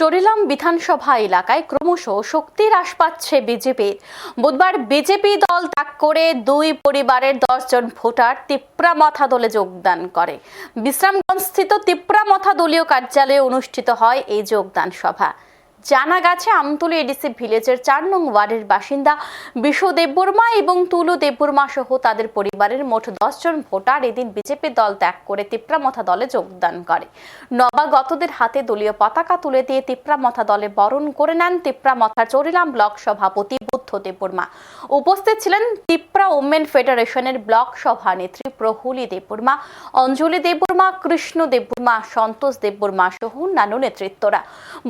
চরিলাম বিধানসভা এলাকায় ক্রমশ শক্তি হ্রাস পাচ্ছে বিজেপির বুধবার বিজেপি দল ত্যাগ করে দুই পরিবারের দশজন ভোটার তিপ্রা মাথা দলে যোগদান করে। বিশ্রামগঞ্জ স্থিত তিপ্রামথা দলীয় কার্যালয়ে অনুষ্ঠিত হয় এই যোগদান সভা। জানা গেছে, আমতলী এডিসি ভিলেজের চার নং ওয়ার্ডের বাসিন্দা বিশ্ব দেববর্মা এবং তুলু দেববর্মা সহ তাদের পরিবারের মোট দশজন ভোটার এদিন বিজেপি দল ত্যাগ করে তিপ্রামথা দলে যোগদান করে। নবাগতদের হাতে দলীয় পতাকা তুলে দিয়ে তিপ্রামথা দলে বরণ করে নেন তিপ্রামথা চরিলাম ব্লক সভাপতি বুদ্ধ দেববর্মা উপস্থিত ছিলেন তিপ্রা ওমেন ফেডারেশনের ব্লক সভানেত্রী প্রহুলি দেববর্মা অঞ্জলি দেববর্মা কৃষ্ণ দেববর্মা সন্তোষ দেববর্মা সহ অন্যান্য নেতৃত্বরা।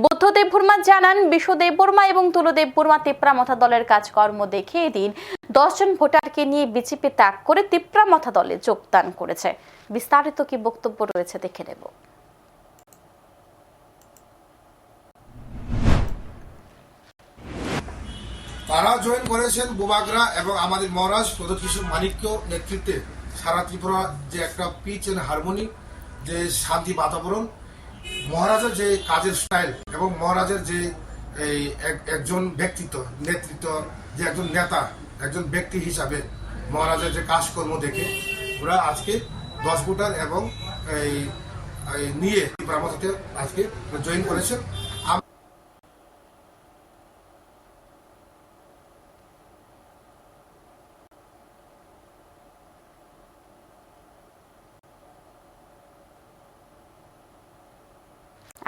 বুদ্ধ দেববর্মা জানান বিশ্ব দেববর্মা এবং তুলো দেববর্মা তিপ্রামথা দলের কাজকর্ম দেখে এদিন দশজন ভোটারকে নিয়ে বিজেপি ত্যাগ করে তিপ্রামথা দলে যোগদান করেছে। বিস্তারিত কি বক্তব্য রয়েছে দেখে নেব। তারা জয়েন করেছেন বুবাগরা এবং আমাদের মহারাজ প্রদত্ত কিশোর মানিক্য নেতৃত্বে সারা ত্রিপুরা যে একটা পিচ এন্ড হারমোনি, যে শান্তি বাতাবরণ, মহারাজের যে কাজের স্টাইল এবং মহারাজের যে এই এক- একজন ব্যক্তিত্ব, নেতৃত্ব, যে একজন নেতা, একজন ব্যক্তি হিসাবে মহারাজের যে কাজকর্ম দেখে ওরা আজকে দশ ভোটার এবং এই নিয়ে ত্রিপুরামথাতে আজকে জয়েন করেছেন।